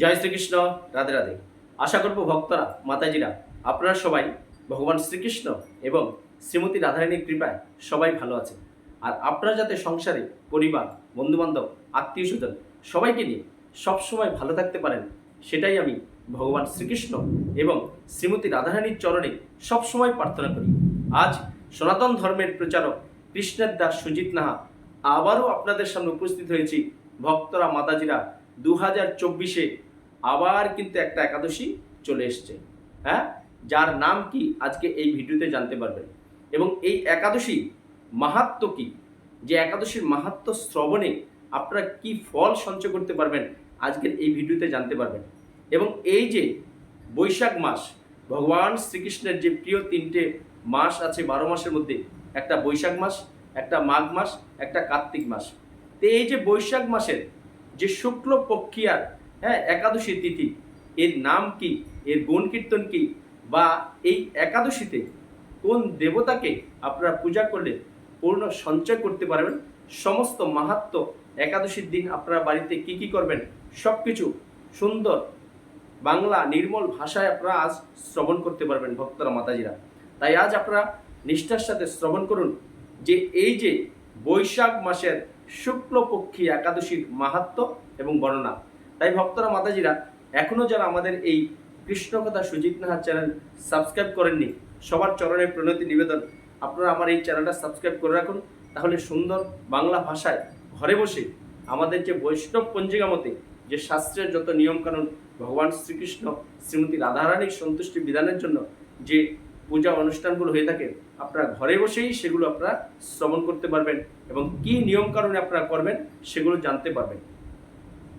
জয় শ্রীকৃষ্ণ, রাধে রাধে। আশা করব ভক্তরা, মাতাজিরা, আপনারা সবাই ভগবান শ্রীকৃষ্ণ এবং শ্রীমতী রাধারানীর কৃপায় সবাই ভালো আছেন। আর আপনারা যাতে সংসারে, পরিবার, বন্ধুবান্ধব আত্মীয় স্বজন সবাইকে নিয়ে সবসময় ভালো থাকতে পারেন, সেটাই আমি ভগবান শ্রীকৃষ্ণ এবং শ্রীমতী রাধারানীর চরণে সবসময় প্রার্থনা করি। আজ সনাতন ধর্মের প্রচারক কৃষ্ণের দাস সুজিত নাহা আবারও আপনাদের সামনে উপস্থিত হয়েছি। ভক্তরা, মাতাজিরা দু হাজার চব্বিশে আবার কিন্তু একটা একাদশী চলে এসছে হ্যাঁ? যার নাম কি আজকে এই ভিডিওতে জানতে পারবেন। এবং এই একাদশী মাহাত্ম কি? যে একাদশীর মাহাত্ম শ্রবণে আপনারা কি ফল সঞ্চয় করতে পারবেন আজকের এই ভিডিওতে জানতে পারবেন। এবং এই যে বৈশাখ মাস, ভগবান শ্রীকৃষ্ণের যে প্রিয় তিনটে মাস আছে বারো মাসের মধ্যে, একটা বৈশাখ মাস, একটা মাঘ মাস, একটা কার্তিক মাস। তো এই যে বৈশাখ মাসের যে শুক্ল পক্ষিয়ার হ্যাঁ একাদশী তিথি। এর নাম কি? এর গুণ কীর্তন কি? বা এই একাদশীতে কোন দেবতাকে আপনারা পূজা করলে পূর্ণ সঞ্চয় করতে পারবেন? সমস্ত মাহাত্ম একাদশীর দিন আপনারা বাড়িতে কি কি করবেন? সব কিছু সুন্দর বাংলা নির্মল ভাষায় আপনারা আজ শ্রবণ করতে পারবেন ভক্তরা, মাতাজিরা। তাই আজ আপনারা নিষ্ঠার সাথে শ্রবণ করুন যে এই যে বৈশাখ মাসের শুক্লপক্ষী একাদশীর মাহাত্ম এবং বর্ণনা তাই ভক্তরা, মাতাজিরা এখনও যারা আমাদের এই কৃষ্ণকথা সুজিত নাহার চ্যানেল সাবস্ক্রাইব করেননি, সবার চরণের প্রণতি নিবেদন। আপনারা আমার এই চ্যানেলটা সাবস্ক্রাইব করে রাখুন, তাহলে সুন্দর বাংলা ভাষায় ঘরে বসে আমাদের যে বৈষ্ণব পঞ্জিকা মতে, যে শাস্ত্রের যত নিয়মকানুন, ভগবান শ্রীকৃষ্ণ, শ্রীমতী রাধারানীর সন্তুষ্টি বিধানের জন্য যে পূজা অনুষ্ঠানগুলো হয়ে থাকে, আপনারা ঘরে বসেই সেগুলো আপনারা শ্রবণ করতে পারবেন এবং কি নিয়ম আপনারা করবেন, সেগুলো জানতে পারবেন।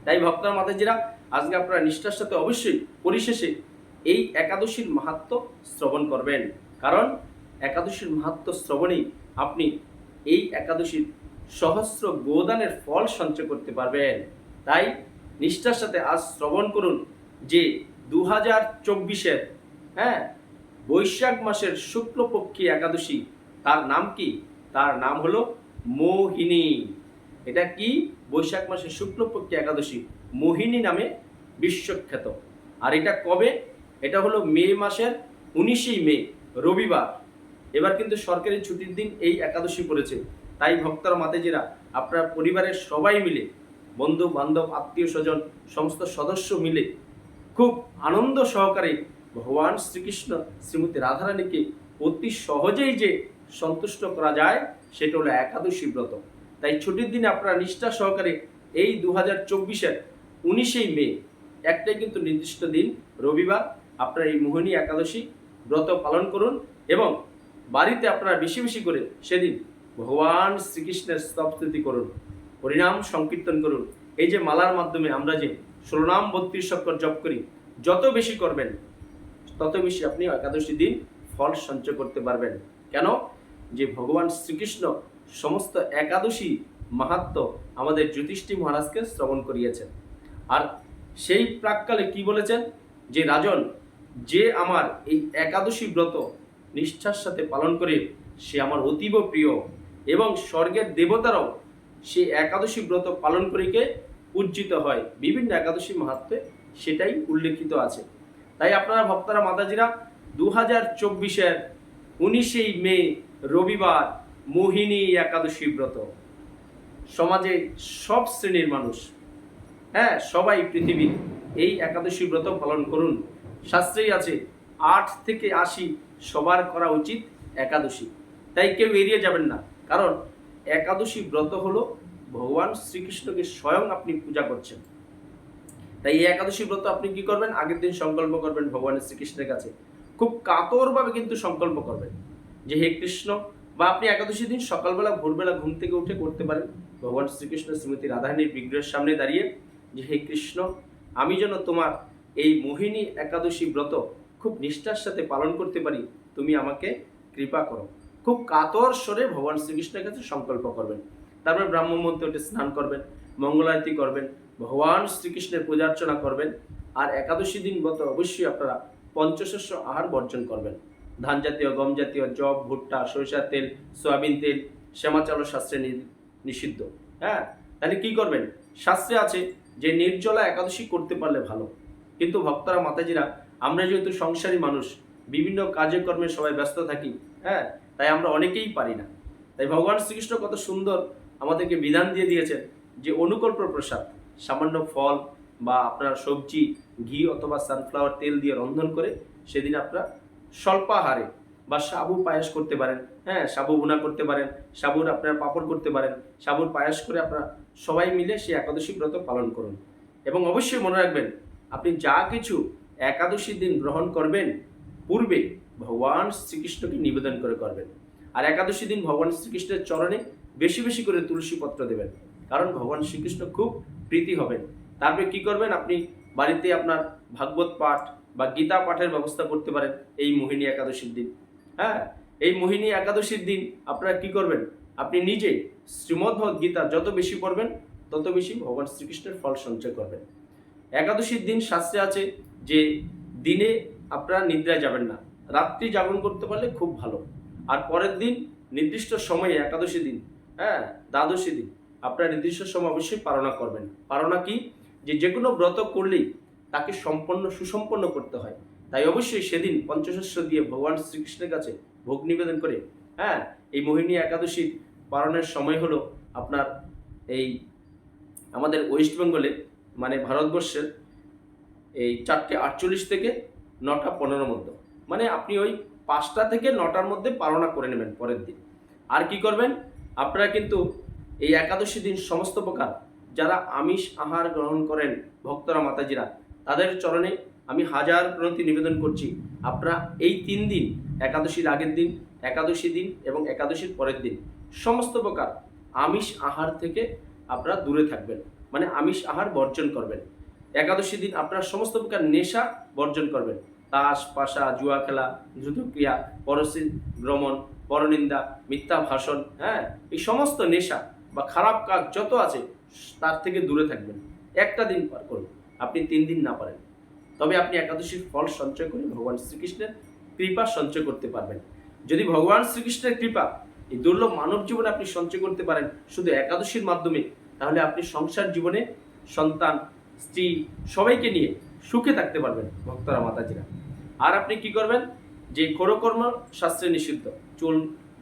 তাই ভক্তরা মাতাজিরা, আজকে আপনারা নিষ্ঠার সাথে অবশ্যই পরিশেষে এই একাদশীর মাহাত্ম শ্রবণ করবেন। কারণ একাদশীর মাহাত্ম শ্রবণেই আপনি এই একাদশীর সহস্র গোদানের ফল সঞ্চয় করতে পারবেন। তাই নিষ্ঠার সাথে আজ শ্রবণ করুন যে দু হাজার চব্বিশের হ্যাঁ বৈশাখ মাসের শুক্লপক্ষী একাদশী, তার নাম কি? তার নাম হলো মোহিনী। এটা কি? বৈশাখ মাসের শুক্লপক্ষী একাদশী, মোহিনী নামে বিশ্বখ্যাত। আর এটা কবে? এটা হলো মে মাসের উনিশেই মে, রবিবার। এবার কিন্তু সরকারি ছুটির দিন এই একাদশী পড়েছে। তাই ভক্তরা, মাতেজিরা, আপনার পরিবারের সবাই মিলে বন্ধু বান্ধব আত্মীয় স্বজন সমস্ত সদস্য মিলে খুব আনন্দ সহকারে ভগবান শ্রীকৃষ্ণ শ্রীমতী রাধারানীকে অতি সহজেই যে সন্তুষ্ট করা যায়, সেটা হলো একাদশী ব্রত। তাই ছুটির দিনে আপনারা নিষ্ঠা সহকারে এই দু হাজার চব্বিশের উনিশেই মে, একটাই কিন্তু নির্দিষ্ট দিন, রবিবার, আপনারা এই মোহিনী একাদশী ব্রত পালন করুন এবং বাড়িতে আপনারা বেশি বেশি করে সেদিন ভগবান শ্রীকৃষ্ণের স্তবস্তুতি করুন, হরিনাম সংকীর্তন করুন। এই যে মালার মাধ্যমে আমরা যে ষোলনাম বত্রিশ অক্ষর জপ করি, যত বেশি করবেন, তত বেশি আপনি একাদশী দিন ফল সঞ্চয় করতে পারবেন। কেন? যে ভগবান শ্রীকৃষ্ণ সমস্ত একাদশী মাহাত্ম আমাদের জ্যোতিষ্ঠী মহারাজকে শ্রবণ করিয়েছেন। আর সেই প্রাককালে কি বলেছেন? যে রাজন, যে আমার এই একাদশী ব্রত নিষ্ঠার সাথে পালন করে সে আমার অতীব প্রিয় এবং স্বর্গের দেবতারাও সে একাদশী ব্রত পালন করিকে পূজিত হয়। বিভিন্ন একাদশী মাহাত্মে সেটাই উল্লেখিত আছে। তাই আপনারা ভক্তরা, মাতাজিরা দু হাজার চব্বিশের উনিশেই মে রবিবার মোহিনী একাদশী ব্রত। সমাজে সব শ্রেণির মানুষ হ্যাঁ সবাই পৃথিবীর এই একাদশী ব্রত পালন করুন। শাস্ত্রেই আছে, আট থেকে আশি সবার করা উচিত একাদশী। তাই কেউ এড়িয়ে যাবেন না, কারণ একাদশী ব্রত হলো ভগবান শ্রীকৃষ্ণকে স্বয়ং আপনি পূজা করছেন। তাই এই একাদশী ব্রত আপনি কি করবেন? আগের দিন সংকল্প করবেন ভগবানের শ্রীকৃষ্ণের কাছে। খুব কাতরভাবে কিন্তু সংকল্প করবেন যে হে কৃষ্ণ বা আপনি একাদশী দিন সকালবেলা, ভোরবেলা ঘুম থেকে উঠে করতে পারেন। ভগবান শ্রীকৃষ্ণ শ্রীমতী রাধারানীর বিগ্রহের সামনে দাঁড়িয়ে যে হে কৃষ্ণ, আমি যেন তোমার এই মোহিনী একাদশী ব্রত খুব নিষ্ঠার সাথে পালন করতে পারি, তুমি আমাকে কৃপা করো। খুব কাতর স্বরে ভগবান শ্রীকৃষ্ণের কাছে সংকল্প করবেন। তারপর উঠে স্নান করবেন মঙ্গলারতি করবেন, ভগবান শ্রীকৃষ্ণের পূজা অর্চনা করবেন, আর একাদশী দিন ব্রত অবশ্যই আপনারা পঞ্চশস্য আহার বর্জন করবেন। ধান জাতীয় গম জাতীয় জব ভুট্টা, সরিষার তেল, সয়াবিন তেল শ্যামাচাল শাস্ত্রে নিষিদ্ধ। হ্যাঁ? তাহলে কি করবেন? শাস্ত্রে আছে যে নির্জলা একাদশী করতে পারলে ভালো। কিন্তু ভক্তরা, মাতাজিরা, আমরা যেহেতু সংসারী মানুষ, বিভিন্ন কাজে কর্মে সবাই ব্যস্ত থাকি হ্যাঁ? তাই আমরা অনেকেই পারি না। তাই ভগবান শ্রীকৃষ্ণ কত সুন্দর আমাদেরকে বিধান দিয়ে দিয়েছেন যে অনুকল্প প্রসাদ, সামান্য ফল বা আপনার সবজি, ঘি অথবা সানফ্লাওয়ার তেল দিয়ে রন্ধন করে সেদিন আপনারা স্বল্পাহারে বা সাবু পায়েস করতে পারেন হ্যাঁ সাবু ভুনা করতে পারেন, সাবুর আপনারা পাপড় করতে পারেন, সাবুর পায়েস করে আপনারা সবাই মিলে সেই একাদশী ব্রত পালন করুন। এবং অবশ্যই মনে রাখবেন, আপনি যা কিছু একাদশী দিন গ্রহণ করবেন, পূর্বে ভগবান শ্রীকৃষ্ণকে নিবেদন করে করবেন। আর একাদশী দিন ভগবান শ্রীকৃষ্ণের চরণে বেশি বেশি করে তুলসী পত্র দেবেন। কারণ ভগবান শ্রীকৃষ্ণ খুব প্রীতি হবেন। তারপরে কি করবেন? আপনি বাড়িতে আপনার ভাগবত পাঠ বা গীতা পাঠের ব্যবস্থা করতে পারেন এই মোহিনী একাদশীর দিন। হ্যাঁ এই মোহিনী একাদশীর দিন আপনারা কি করবেন? আপনি নিজে শ্রীমদ্ভগবত গীতা যত বেশি পড়বেন, তত বেশি ভগবান শ্রীকৃষ্ণের ফল সঞ্চয় করবেন। একাদশীর দিন শাস্ত্রে আছে যে দিনে আপনারা নিদ্রায় যাবেন না, রাত্রি জাগরণ করতে পারলে খুব ভালো। আর পরের দিন নির্দিষ্ট সময়ে একাদশী দিন হ্যাঁ দ্বাদশী দিন, আপনারা নির্দিষ্ট সময় অবশ্যই পালনা করবেন। পালনা কি? যে যে কোনো ব্রত করলেই তাকে সম্পন্ন, সুসম্পন্ন করতে হয়। তাই অবশ্যই সেদিন পঞ্চশস্য দিয়ে ভগবান শ্রীকৃষ্ণের কাছে ভোগ নিবেদন করে হ্যাঁ এই মোহিনী একাদশীর পালনের সময় হলো আপনার এই আমাদের ওয়েস্ট বেঙ্গলে মানে ভারতবর্ষের এই চারটে আটচল্লিশ থেকে নটা পনেরো মধ্যে। মানে আপনি ওই পাঁচটা থেকে নটার মধ্যে পালনা করে নেবেন পরের দিন। আর কি করবেন? আপনারা কিন্তু এই একাদশী দিন সমস্ত প্রকার যারা আমিষ আহার গ্রহণ করেন ভক্তরা, মাতাজিরা তাদের চরণে আমি হাজার প্রণতি নিবেদন করছি। আপনারা এই তিন দিন, একাদশীর আগের দিন, একাদশী দিন এবং একাদশীর পরের দিন, সমস্ত প্রকার আমিষ আহার থেকে আপনারা দূরে থাকবেন। মানে আমিষ আহার বর্জন করবেন। একাদশী দিন আপনারা সমস্ত প্রকার নেশা বর্জন করবেন। তাস, পাশা, জুয়া খেলা দ্রুতক্রিয়া পরশী ভ্রমণ, পরনিন্দা, মিথ্যা ভাষণ হ্যাঁ এই সমস্ত নেশা বা খারাপ কাজ যত আছে, তার থেকে দূরে থাকবেন। একটা দিন পার করুন। আপনি তিন দিন না পারেন। তবে আপনি একাদশীর ফল সঞ্চয় করে ভগবান শ্রীকৃষ্ণের কৃপা সঞ্চয় করতে পারবেন। যদি ভগবান শ্রীকৃষ্ণের কৃপা এই দুর্লভ মানব জীবনে আপনি সঞ্চয় করতে পারেন শুধু একাদশীর মাধ্যমে, তাহলে আপনি সংসার জীবনে সন্তান, স্ত্রী সবাইকে নিয়ে সুখে থাকতে পারবেন ভক্তরা, মাতাজিরা। আর আপনি কি করবেন? যে খোরকর্ম শাস্ত্রে নিষিদ্ধ, চুল,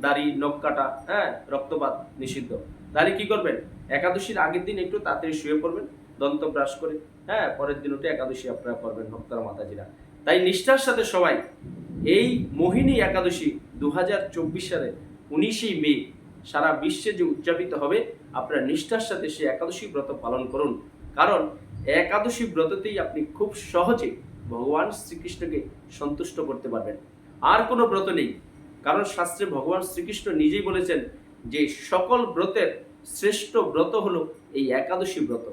দাড়ি, নখ কাটা হ্যাঁ রক্তপাত নিষিদ্ধ। তাহলে কি করবেন? একাদশীর আগের দিন একটু তাড়াতাড়ি শুয়ে পড়বেন দন্ত ব্রাশ করে হ্যাঁ পরের দিন উঠে একাদশী আপনারা করবেন ভক্তরা মাতাজিরা। তাই নিষ্ঠার সাথে সবাই এই মোহিনী একাদশী দু হাজার চব্বিশ সালে উনিশেই মে সারা বিশ্বে যে উদযাপিত হবে, আপনারা নিষ্ঠার সাথে সেই একাদশী ব্রত পালন করুন। কারণ একাদশী ব্রততেই আপনি খুব সহজে ভগবান শ্রীকৃষ্ণকে সন্তুষ্ট করতে পারবেন। আর কোনো ব্রত নেই। কারণ শাস্ত্রে ভগবান শ্রীকৃষ্ণ নিজেই বলেছেন যে সকল ব্রতের শ্রেষ্ঠ ব্রত হলো এই একাদশী ব্রত।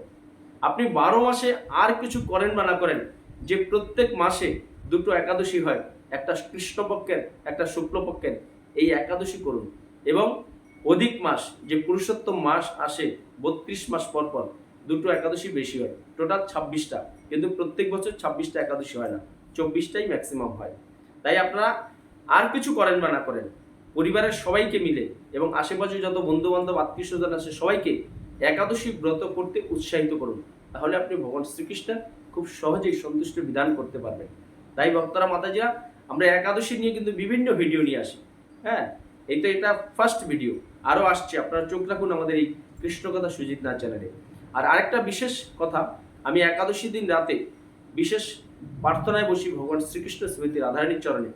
আপনি বারো মাসে আর কিছু করেন বা না করেন, যে প্রত্যেক মাসে দুটো একাদশী হয়, একটা কৃষ্ণপক্ষের, একটা শুক্লপক্ষের, এই একাদশী করুন। এবং অধিক মাস, যে পুরুষোত্তম মাস আসে, বত্রিশ মাস পর পর, দুটো একাদশী বেশি হয়। টোটাল ছাব্বিশটা, কিন্তু প্রত্যেক বছর ছাব্বিশটা একাদশী হয় না। চব্বিশটাই ম্যাক্সিমাম হয়। তাই আপনারা আর কিছু করেন বা না করেন, পরিবারের সবাইকে মিলে এবং আশেপাশে যত বন্ধু বান্ধব আত্মীয় স্বজন আছে, সবাইকে একাদশী ব্রত করতে উৎসাহিত করুন। তাহলে আপনি ভগবান শ্রীকৃষ্ণের খুব সহজেই সন্তুষ্ট বিধান করতে পারবেন। তাই ভক্তরা, মাতাজিরা, আমরা একাদশী নিয়ে কিন্তু বিভিন্ন ভিডিও নিয়ে আসি। হ্যাঁ এই তো এটা ফার্স্ট ভিডিও আরও আসছে, আপনারা চোখ রাখুন আমাদের এই কৃষ্ণকথা সুজিত নাথ চ্যানেলে। আর আরেকটা বিশেষ কথা, আমি একাদশী দিন রাতে বিশেষ প্রার্থনায় বসি ভগবান শ্রীকৃষ্ণ স্মৃতি রাধারানীর চরণে।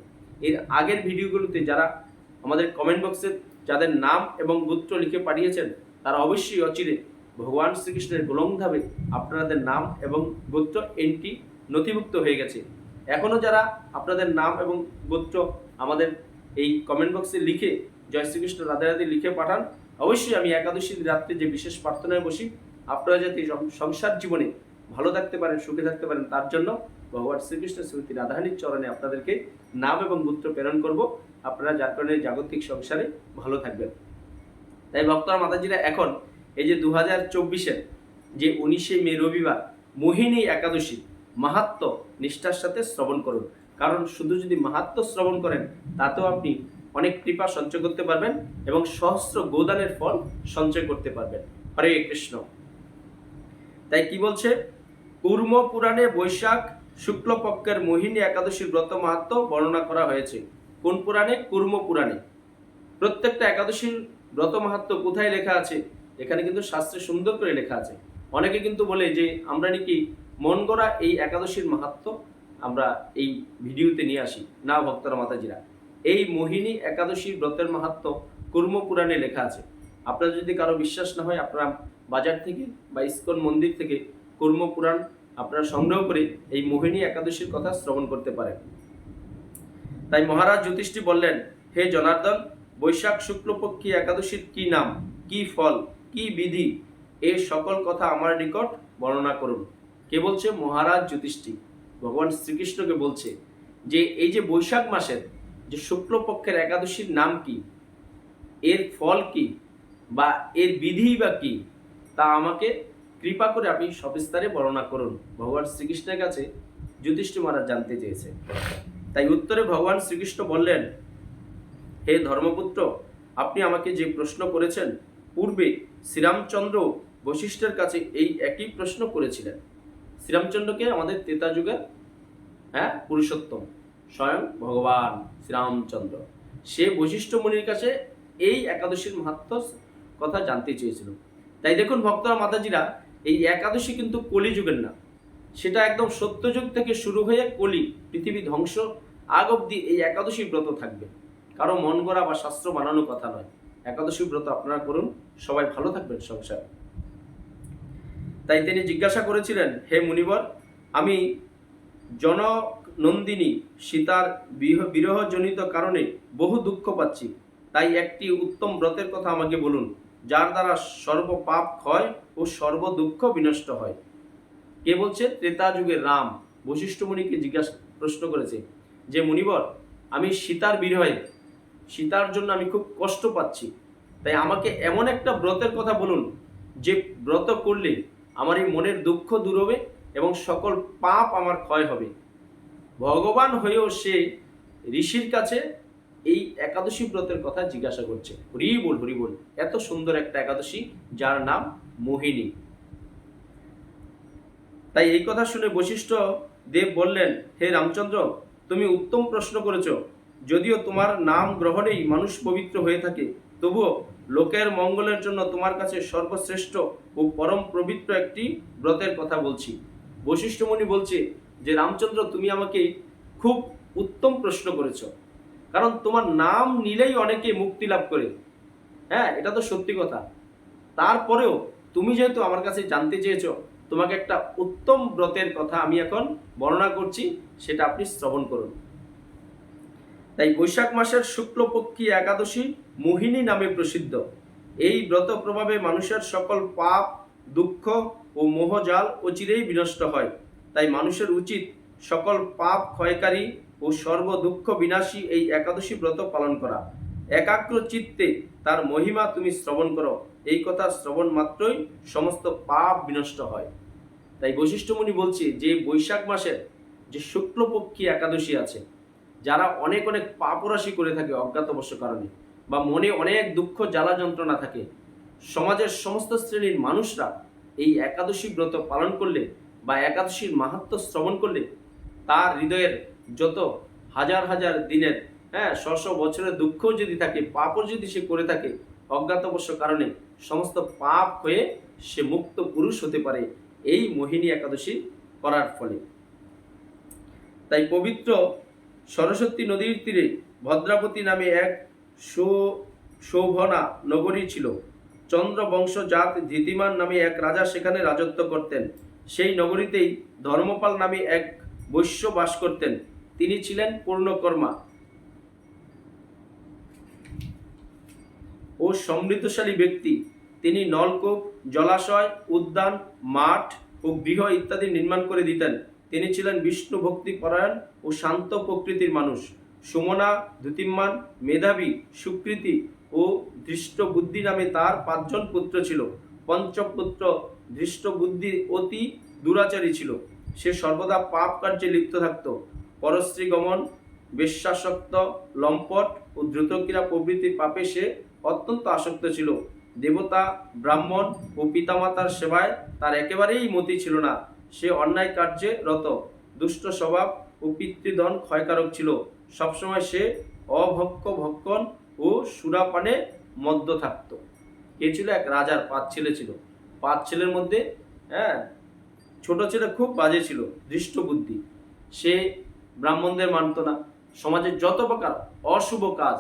এর আগের ভিডিওগুলোতে যারা আমাদের কমেন্ট বক্সে যাদের নাম এবং গোত্র লিখে পাঠিয়েছেন তারা অবশ্যই অচিরে ভগবান শ্রীকৃষ্ণের গোলংধাবে আপনাদের নাম এবং গোত্র এন্ট্রি নথিভুক্ত হয়ে গেছে। এখনও যারা আপনাদের নাম এবং গোত্র আমাদের এই কমেন্ট বক্সে লিখে জয় শ্রীকৃষ্ণ রাধে রাধে লিখে পাঠান, অবশ্যই আমি একাদশী রাত্রে যে বিশেষ প্রার্থনায় বসি, আপনারা যাতে সংসার জীবনে ভালো থাকতে পারেন, সুখে থাকতে পারেন, তার জন্য ভগবান শ্রীকৃষ্ণ স্মৃতি রাধারানীর চরণে আপনাদেরকে নাম এবং গোত্র প্রেরণ করব। আপনারা যার কারণে জাগতিক সংসারে ভালো থাকবেন। তাই ভক্তরা মাতাজিরা এখন এই যে দু হাজার চব্বিশের যে উনিশে মে রবিবার মোহিনী একাদশী মাহাত্ম নিষ্ঠার সাথে শ্রবণ করুন। কারণ শুধু যদি মাহাত্ম শ্রবণ করেন, তাতেও আপনি অনেক কৃপা সঞ্চয় করতে পারবেন এবং সহস্র গোদানের ফল সঞ্চয় করতে পারবেন। হরে কৃষ্ণ। তাই কি বলছে? কুর্ম পুরাণে বৈশাখ শুক্লপক্ষের মোহিনী একাদশীর ব্রত মাহাত্ম বর্ণনা করা হয়েছে। কোন পুরাণে? কুর্ম পুরাণে। প্রত্যেকটা একাদশীর ব্রত মাহাত্ম কোথায় লেখা আছে? এখানে কিন্তু শাস্ত্রে সুন্দর করে লেখা আছে। অনেকে কিন্তু বলে যে, আমরা নাকি মন গড়া এই একাদশীর মাহাত্ম আমরা এই ভিডিওতে নিয়ে আসি। না, ভক্তরা, মাতাজিরা। এই মোহিনী একাদশীর ব্রতের মাহাত্ম কুর্ম পুরাণে লেখা আছে। আপনার যদি কারও বিশ্বাস না হয়, আপনারা বাজার থেকে বা ইস্কন মন্দির থেকে কুর্ম পুরাণ আপনারা সংগ্রহ করে এই মোহিনী একাদশীর কথা শ্রবণ করতে পারেন। তাই মহারাজ জ্যোতিষটি বললেন, হে জনার্দন বৈশাখ শুক্লপক্ষী একাদশীর কি নাম, কি ফল, কি বিধি এই সকল কথা আমার নিকট বর্ণনা করুন। কে বলছে? মহারাজ জ্যোতিষটি ভগবান শ্রীকৃষ্ণকে বলছে যে, এই যে বৈশাখ মাসের যে শুক্লপক্ষের একাদশীর নাম কি, এর ফল কি, বা এর বিধি বা কি, তা আমাকে কৃপা করে আপনি সবিস্তারে বর্ণনা করুন। ভগবান শ্রীকৃষ্ণের কাছে যুধিষ্ঠির মহারাজ জানতে চেয়েছে তাই উত্তরে ভগবান শ্রীকৃষ্ণ বললেন হে ধর্মপুত্র, আপনি আমাকে যে প্রশ্ন করেছেন, পূর্বে শ্রীরামচন্দ্র বশিষ্ঠের কাছে এই একই প্রশ্ন করেছিলেন। শ্রীরামচন্দ্রকে আমাদের ত্রেতা যুগের হ্যাঁ পুরুষোত্তম, স্বয়ং ভগবান শ্রীরামচন্দ্র। সে বশিষ্ঠ মুনির কাছে এই একাদশীর মাহাত্ম কথা জানতে চেয়েছিল। তাই দেখুন ভক্তরা, মাতাজিরা, এই একাদশী কিন্তু কলিযুগের না। সেটা একদম সত্যযুগ থেকে শুরু হয়ে কলি, পৃথিবী ধ্বংস, আগ অব্দি এই একাদশী ব্রত থাকবে। কারও মন গড়া বা শাস্ত্র বানানো কথা নয়। একাদশী ব্রত আপনারা করুন। সবাই ভালো থাকবেন সংসার। তাই তিনি জিজ্ঞাসা করেছিলেন, হে মুনিবর, আমি জনক নন্দিনী সীতার বিরহজনিত কারণে বহু দুঃখ পাচ্ছি। তাই একটি উত্তম ব্রতের কথা আমাকে বলুন, যার দ্বারা সর্ব পাপ ক্ষয় ও সর্ব দুঃখ বিনষ্ট হয়। কে বলছে? ত্রেতা যুগের রাম। বশিষ্ঠ মুনিকে জিজ্ঞাসা, প্রশ্ন করেছে, যে মুনিবর, আমি সীতার বিরহে সীতার জন্য আমি খুব কষ্ট পাচ্ছি। তাই আমাকে এমন একটা ব্রতের কথা বলুন, যে ব্রত করলে আমার এই মনের দুঃখ দূর হবে এবং সকল পাপ আমার ক্ষয় হবে। ভগবান হয়েও সে ঋষির কাছে এই একাদশী ব্রতের কথা জিজ্ঞাসা করছে। হরি বল হরি বল, এত সুন্দর একটা একাদশী, যার নাম মোহিনী। তাই এই কথা শুনে বশিষ্ঠ দেব বললেন, হে রামচন্দ্র, তুমি উত্তম প্রশ্ন করেছ। যদিও তোমার নাম গ্রহণেই মানুষ পবিত্র হয়ে থাকে, তবুও লোকের মঙ্গলের জন্য তোমার কাছে সর্বশ্রেষ্ঠ ও পরম পবিত্র একটি ব্রতের কথা বলছি। বশিষ্ঠ মুনি বলছে যে, রামচন্দ্র, তুমি আমাকে খুব উত্তম প্রশ্ন করেছ। কারণ তোমার নাম নিলেই অনেকে মুক্তি লাভ করে। হ্যাঁ এটা তো সত্যি কথা। তারপরেও তুমি যেহেতু আমার কাছে জানতে চেয়েছো, তোমাকে একটা উত্তম ব্রতের কথা আমি এখন বর্ণনা করছি, সেটা আপনি শ্রবণ করুন। তাই বৈশাখ মাসের শুক্লপক্ষী একাদশী মোহিনী নামে প্রসিদ্ধ। এই ব্রত প্রভাবে মানুষের সকল পাপ, দুঃখ ও মোহজাল অচিরেই বিনষ্ট হয়। তাই মানুষের উচিত সকল পাপ ক্ষয়কারী ও সর্ব দুঃখ বিনাশী এই একাদশী ব্রত পালন করা। একাগ্র চিত্তে তার মহিমা তুমি শ্রবণ করো। এই কথা শ্রবণ মাত্রই সমস্ত পাপ বিনষ্ট হয়। তাই বৈশিষ্ট্যমণি বলছে যে বৈশাখ মাসের যে শুক্লপক্ষী একাদশী আছে যারা অনেক অনেক পাপরাশি করে থাকে অজ্ঞাতবশ কারণে বা মনে অনেক দুঃখ, জ্বালা যন্ত্রণা থাকে, সমাজের সমস্ত শ্রেণির মানুষরা এই একাদশী ব্রত পালন করলে বা একাদশীর মাহাত্ম শ্রবণ করলে তার হৃদয়ের যত হাজার হাজার দিনের হ্যাঁ শ শ বছরের দুঃখও যদি থাকে, পাপও যদি সে করে থাকে অজ্ঞাতবশ্য কারণে সমস্ত পাপ হয়ে সে মুক্ত পুরুষ হতে পারে এই মোহিনী একাদশী করার ফলে। তাই পবিত্র সরস্বতী নদীর তীরে ভদ্রাবতী নামে এক শোভনা নগরী ছিল। চন্দ্রবংশ জাত ধৃতিমান নামে এক রাজা সেখানে রাজত্ব করতেন। সেই নগরীতেই ধর্মপাল নামে এক বৈশ্য বাস করতেন। তিনি ছিলেন পূর্ণকর্মা। ও সমৃদ্ধশালী ব্যক্তি। তিনি নলকূপ, জলাশয়, উদ্যান, মাঠ ও গৃহ ইত্যাদি নির্মাণ করে দিতেন। তিনি ছিলেন বিষ্ণু ভক্তি পরায়ণ ও শান্ত প্রকৃতির মানুষ। সুমনা ধুতিম্মান মেধাবী, সুকৃতি ও ধৃষ্ট বুদ্ধি নামে তার পাঁচজন পুত্র ছিল। পঞ্চপুত্র ধৃষ্ট বুদ্ধি অতি দুরাচারী ছিল। সে সর্বদা পাপ কার্যে লিপ্ত থাকত। পরশ্রী গমন, বেশ্যাসক্ত, লম্পট ও দ্রুতক্রিয়া প্রভৃতি পাপে সে অত্যন্ত আসক্ত ছিল। দেবতা, ব্রাহ্মণ ও পিতামাতার সেবায় তার একেবারেই মতি ছিল না। সে অন্যায় কার্যে রত। দুষ্ট স্বভাব ও পিতৃদন ক্ষয়কারক ছিল। সবসময় সে অভক্ষ ভক্ষণ ও সুরাপানে মদ্য থাকত। কে ছিল? এক রাজার পাঁচ ছেলে ছিল। পাঁচ ছেলের মধ্যে হ্যাঁ ছোট ছেলে খুব বাজে ছিল দৃষ্ট বুদ্ধি সে ব্রাহ্মণদের মানত না। সমাজের যত প্রকার অশুভ কাজ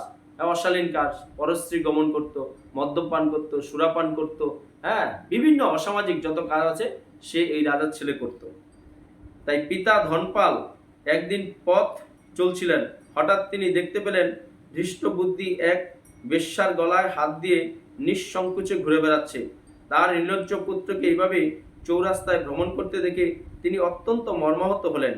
অশালীন কাজ, পরশ্রী গমন করত, মদ্যপান করত, সুরাপান করত হ্যাঁ বিভিন্ন অসামাজিক যত কাজ আছে সে এই রাজার ছেলে করত। তাই পিতা ধনপাল একদিন পথ চলছিলেন। হঠাৎ তিনি দেখতে পেলেন ধৃষ্ট বুদ্ধি এক বেশ্যার গলায় হাত দিয়ে নিঃসংকোচে ঘুরে বেড়াচ্ছে। তার নির্লজ্জ পুত্রকে এইভাবে চৌরাস্তায় ভ্রমণ করতে দেখে তিনি অত্যন্ত মর্মাহত হলেন।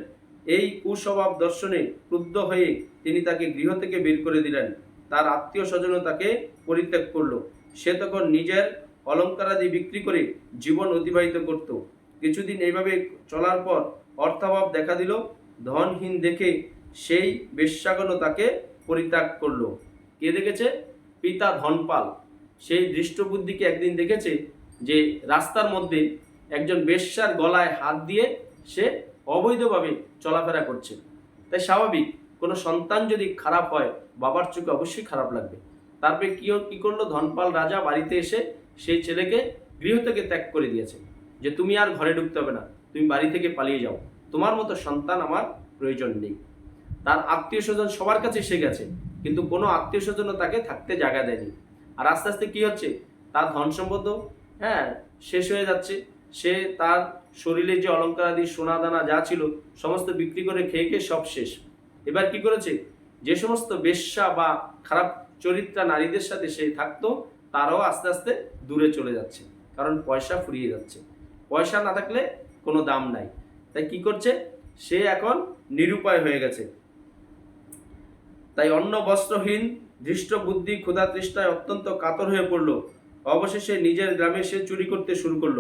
এই কুস্বভাব দর্শনে ক্রুদ্ধ হয়ে তিনি তাকে গৃহ থেকে বের করে দিলেন। তার আত্মীয় স্বজনও তাকে পরিত্যাগ করল। সে তখন নিজের অলঙ্কারাদি বিক্রি করে জীবন অতিবাহিত করত। কিছুদিন এইভাবে চলার পর অর্থাভাব দেখা দিল, ধনহীন দেখে সেই বেশ্যাগণ তাকে পরিত্যাগ করল। কে দেখেছে? পিতা ধনপাল। সেই দৃষ্টবুদ্ধিকে একদিন দেখেছে যে রাস্তার মধ্যে একজন বেশ্যার গলায় হাত দিয়ে সে অবৈধভাবে চলাফেরা করছে। তাই স্বাভাবিক, কোনো সন্তান যদি খারাপ হয়, বাবার চোখে অবশ্যই খারাপ লাগবে। তারপরে কি কি করল? ধনপাল রাজা বাড়িতে এসে সেই ছেলেকে গৃহ থেকে ত্যাগ করে দিয়েছে যে তুমি আর ঘরে ঢুকতে হবে না, তুমি বাড়ি থেকে পালিয়ে যাও। তোমার মতো সন্তান আমার প্রয়োজন নেই। তার আত্মীয় স্বজন সবার কাছে এসে গেছে, কিন্তু কোনো আত্মীয় স্বজনও তাকে থাকতে জায়গা দেয়নি। আর আস্তে আস্তে কি হচ্ছে? তার ধন সম্পদ হ্যাঁ শেষ হয়ে যাচ্ছে। সে তার শরীরে যে অলঙ্কার আদি, সোনা দানা যা ছিল, সমস্ত বিক্রি করে খেয়ে খেয়ে সব শেষ। এবার কি করেছে? যে সমস্ত বেশ্যা বা খারাপ চরিত্রা নারীদের সাথে সে থাকতো তারাও আস্তে আস্তে দূরে চলে যাচ্ছে, কারণ পয়সা ফুরিয়ে যাচ্ছে। পয়সা না থাকলে কোনো দাম নাই। তাই কি করছে? সে এখন নিরুপায় হয়ে গেছে। তাই অন্ন বস্ত্রহীন, ধৃষ্ট বুদ্ধি, ক্ষুধা তৃষ্ণায় অত্যন্ত কাতর হয়ে পড়ল। অবশেষে নিজের গ্রামে সে চুরি করতে শুরু করল।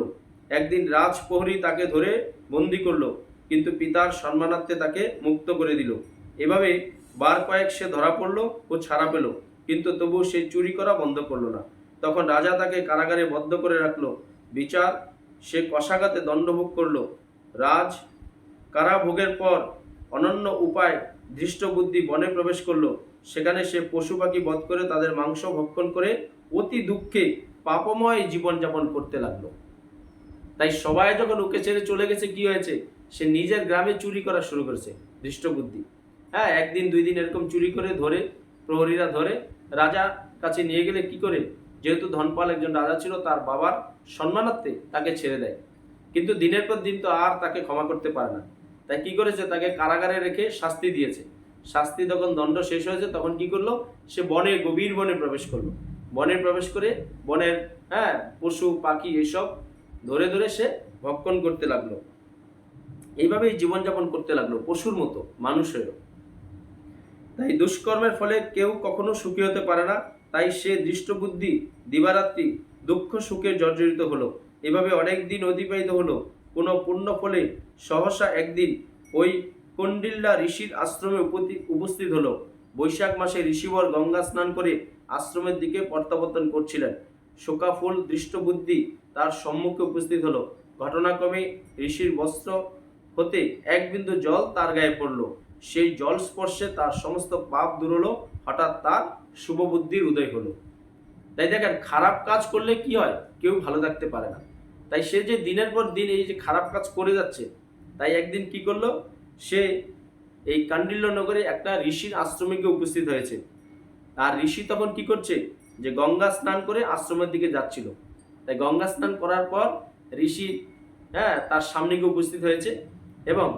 একদিন রাজ রাজপ্রহরী তাকে ধরে বন্দি করল, কিন্তু পিতার সম্মানার্থে তাকে মুক্ত করে দিল। এভাবে বার কয়েক সে ধরা পড়ল ও ছাড়া পেল, কিন্তু তবু সে চুরি করা বন্ধ করল না। তখন রাজা তাকে কারাগারে বদ্ধ করে রাখল। বিচার, সে কষাঘাতে দণ্ডভোগ করল। রাজ কারাভোগের পর অনন্য উপায় দৃষ্ট বুদ্ধি বনে প্রবেশ করল। সেখানে সে পশু পাখি বধ করে তাদের মাংস ভক্ষণ করে অতি দুঃখে পাপময় জীবনযাপন করতে লাগল। তাই সবাই যখন ওকে ছেড়ে চলে গেছে, কি হয়েছে? সে নিজের গ্রামে চুরি করা শুরু করেছে দৃষ্ট বুদ্ধি হ্যাঁ একদিন দুই দিন এরকম চুরি করে ধরে, প্রহরীরা ধরে রাজা কাছে নিয়ে গেলে কি করে? যেহেতু ধনপাল একজন রাজা ছিল, তার বাবার সম্মানার্থে তাকে ছেড়ে দেয়। কিন্তু দিনের পর দিন তো আর তাকে ক্ষমা করতে পারে না। তাই কি করেছে? তাকে কারাগারে রেখে শাস্তি দিয়েছে। শাস্তি যখন দণ্ড শেষ হয়েছে, তখন কি করল? সে বনে, গভীর বনে প্রবেশ করল। বনে প্রবেশ করে বনের হ্যাঁ পশু, পাখি এসব ধরে ধরে সে ভক্ষণ করতে লাগল। এইভাবেই জীবনযাপন করতে লাগল, পশুর মতো মানুষেরও তাই দুষ্কর্মের ফলে কেউ কখনো সুখী হতে পারে না। তাই সে দৃষ্টবুদ্ধি, দিবারাত্রি, দুঃখ, সুখে জর্জরিত হলো। এভাবে অনেক দিন অতিবাহিত হলো। কোনো পুণ্য ফলে সহসা একদিন ওই কন্ডিল্লা ঋষির আশ্রমে উপস্থিত হলো। বৈশাখ মাসে ঋষিবর গঙ্গা স্নান করে আশ্রমের দিকে প্রত্যাবর্তন করছিলেন। শোকাফুল দৃষ্টবুদ্ধি তার সম্মুখে উপস্থিত হলো। ঘটনাক্রমে ঋষির বস্ত্র হতে এক বিন্দু জল তার গায়ে পড়ল। সেই জল স্পর্শে তার সমস্ত পাপ দূর হলো। হঠাৎ তার শুভ বুদ্ধির উদয় হলো। তাই দেখেন, খারাপ কাজ করলে কি হয়? কেউ ভালো থাকতে পারে না। তাই সে যে দিনের পর দিন এই যে খারাপ কাজ করে যাচ্ছে, তাই একদিন কি করল? সে এই কান্ডিল্য নগরে একটা ঋষির আশ্রমে গিয়ে উপস্থিত হয়েছে। আর ঋষি তখন কি করছে? যে গঙ্গা স্নান করে আশ্রমের দিকে যাচ্ছিল। তাই গঙ্গা স্নান করার পর ঋষি হ্যাঁ তার সামনে গিয়ে উপস্থিত হয়েছে এবং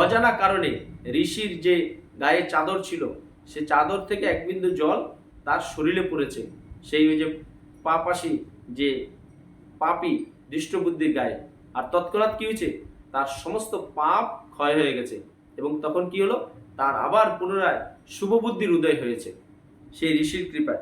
অজানা কারণে ঋষির যে গায়ে চাদর ছিল সে চাদর থেকে এক বিন্দু জল তার শরীরে পড়েছে। সেই ওই যে পাপাশি যে পাপি দৃষ্টবুদ্ধির গায়ে। আর তৎক্ষণাৎ কি হয়েছে? তার সমস্ত পাপ ক্ষয় হয়ে গেছে এবং তখন কি হলো? তার আবার পুনরায় শুভ বুদ্ধির উদয় হয়েছে। সেই ঋষির কৃপায়।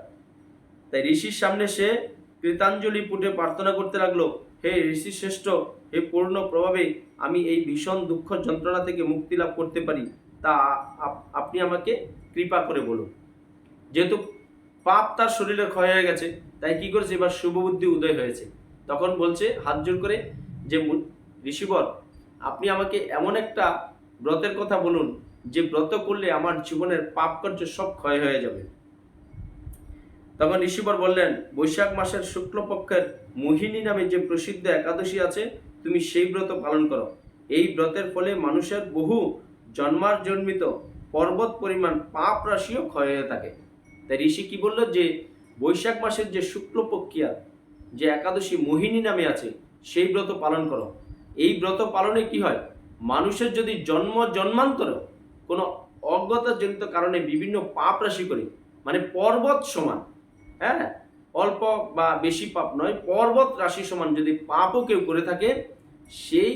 তাই ঋষির সামনে সে কৃতাঞ্জলি পুটে প্রার্থনা করতে লাগল, হে ঋষি শ্রেষ্ঠ, হে পূর্ণ প্রভাবে আমি এই ভীষণ দুঃখ যন্ত্রণা থেকে মুক্তি লাভ করতে পারি। তা আপ- আপনি আমাকে কৃপা করে বলুন যেহেতু পাপ তার শরীরে ক্ষয় হয়ে গেছে, তাই কি করেছে? এবার শুভবুদ্ধি উদয় হয়েছে। তখন বলছে, হাত জোর করে যে ঋষিবর, আপনি আমাকে এমন একটা ব্রতের কথা বলুন, যে ব্রত করলে আমার জীবনের পাপ কার্য সব ক্ষয় হয়ে যাবে। তখন ঋষিবর বললেন, বৈশাখ মাসের শুক্লপক্ষের মোহিনী নামে যে প্রসিদ্ধ একাদশী আছে, তুমি সেই ব্রত পালন করো। এই ব্রতের ফলে মানুষের বহু জন্মার জন্মিত পর্বত পরিমাণ পাপ রাশিও ক্ষয় হয়ে থাকে তাই ঋষি কি বলল যে, বৈশাখ মাসের যে শুক্লপক্ষিয়া যে একাদশী মোহিনী নামে আছে, সেই ব্রত পালন করো। এই ব্রত পালনে কি হয়? মানুষের যদি জন্ম জন্মান্তর কোনো অজ্ঞতাজনিত কারণে বিভিন্ন পাপ রাশি করে মানে পর্বত সমান হ্যাঁ? অল্প বা বেশি পাপ নয়, পর্বত রাশি সমান যদি পাপও কেউ করে থাকে, সেই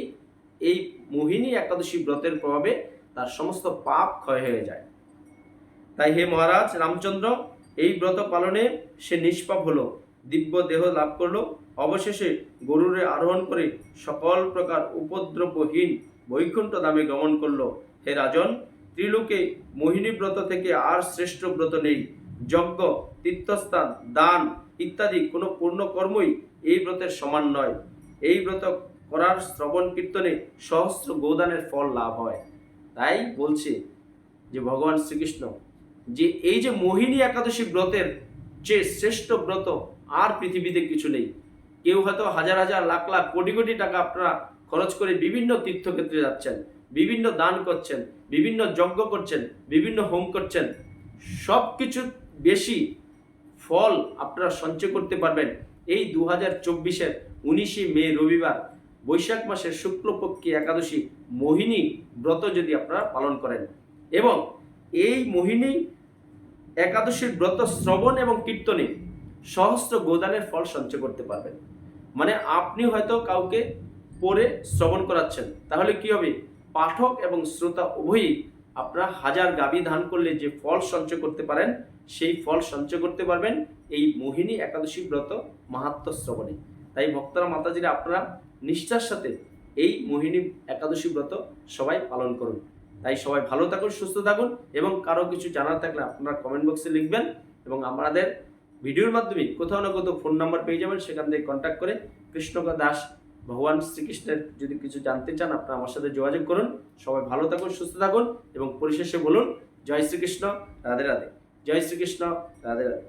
এই মোহিনী একাদশী ব্রতের প্রভাবে তার সমস্ত পাপ ক্ষয় হয়ে যায়। তাই হে মহারাজ, রামচন্দ্র, এই ব্রত পালনে সে নিষ্পাপ হলো, দিব্য দেহ লাভ করল, অবশেষে গরুরে আরোহণ করে সকল প্রকার উপদ্রবহীন বৈকুণ্ঠ দামে গমন করল। হে রাজন, ত্রিলোকে মোহিনী ব্রত থেকে আর শ্রেষ্ঠ ব্রত নেই। যজ্ঞ, তীর্থস্থান, দান ইত্যাদি কোনো পূর্ণ কর্মই এই ব্রতের সমান নয়। এই ব্রত করার শ্রবণ কীর্তনে সহস্র গোদানের ফল লাভ হয়। তাই বলছে যে ভগবান শ্রীকৃষ্ণ, যে এই যে মোহিনী একাদশী ব্রতের যে শ্রেষ্ঠ ব্রত আর পৃথিবীতে কিছু নেই। কেউ হয়তো হাজার হাজার, লাখ লাখ, কোটি কোটি টাকা আপনারা খরচ করে বিভিন্ন তীর্থক্ষেত্রে যাচ্ছেন, বিভিন্ন দান করছেন, বিভিন্ন যজ্ঞ করছেন, বিভিন্ন হোম করছেন। সব কিছু বেশি ফল আপনারা সঞ্চয় করতে পারবেন। এই দু হাজার চব্বিশের উনিশে মে রবিবার বৈশাখ মাসের শুক্লপক্ষী একাদশী মোহিনী ব্রত যদি আপনারা পালন করেন এবং এই মোহিনী একাদশীর ব্রত শ্রবণ এবং কীর্তনে সহস্র গোদানের ফল সঞ্চয় করতে পারবেন। মানে আপনি হয়তো কাউকে পড়ে শ্রবণ করাচ্ছেন, তাহলে কি হবে? পাঠক এবং শ্রোতা উভয়ই আপনারা হাজার গাবি ধান করলে যে ফল সঞ্চয় করতে পারেন, সেই ফল সঞ্চয় করতে পারবেন এই মোহিনী একাদশী ব্রত মাহাত্ম শ্রবণে। তাই ভক্তরা, মাতাজিরা, আপনারা নিষ্ঠার সাথে এই মোহিনী একাদশী ব্রত সবাই পালন করুন। তাই সবাই ভালো থাকুন, সুস্থ থাকুন এবং কারও কিছু জানার থাকলে আপনারা কমেন্ট বক্সে লিখবেন এবং আমাদের ভিডিওর মাধ্যমে কোথাও না কোথাও ফোন নাম্বার পেয়ে যাবেন, সেখান থেকে কন্ট্যাক্ট করে কৃষ্ণকা দাস ভগবান শ্রীকৃষ্ণের যদি কিছু জানতে চান, আপনারা আমার সাথে যোগাযোগ করুন। সবাই ভালো থাকুন, সুস্থ থাকুন এবং পরিশেষে বলুন, জয় শ্রীকৃষ্ণ, রাধে রাধে। জয় শ্রীকৃষ্ণ, রাধে রাধে।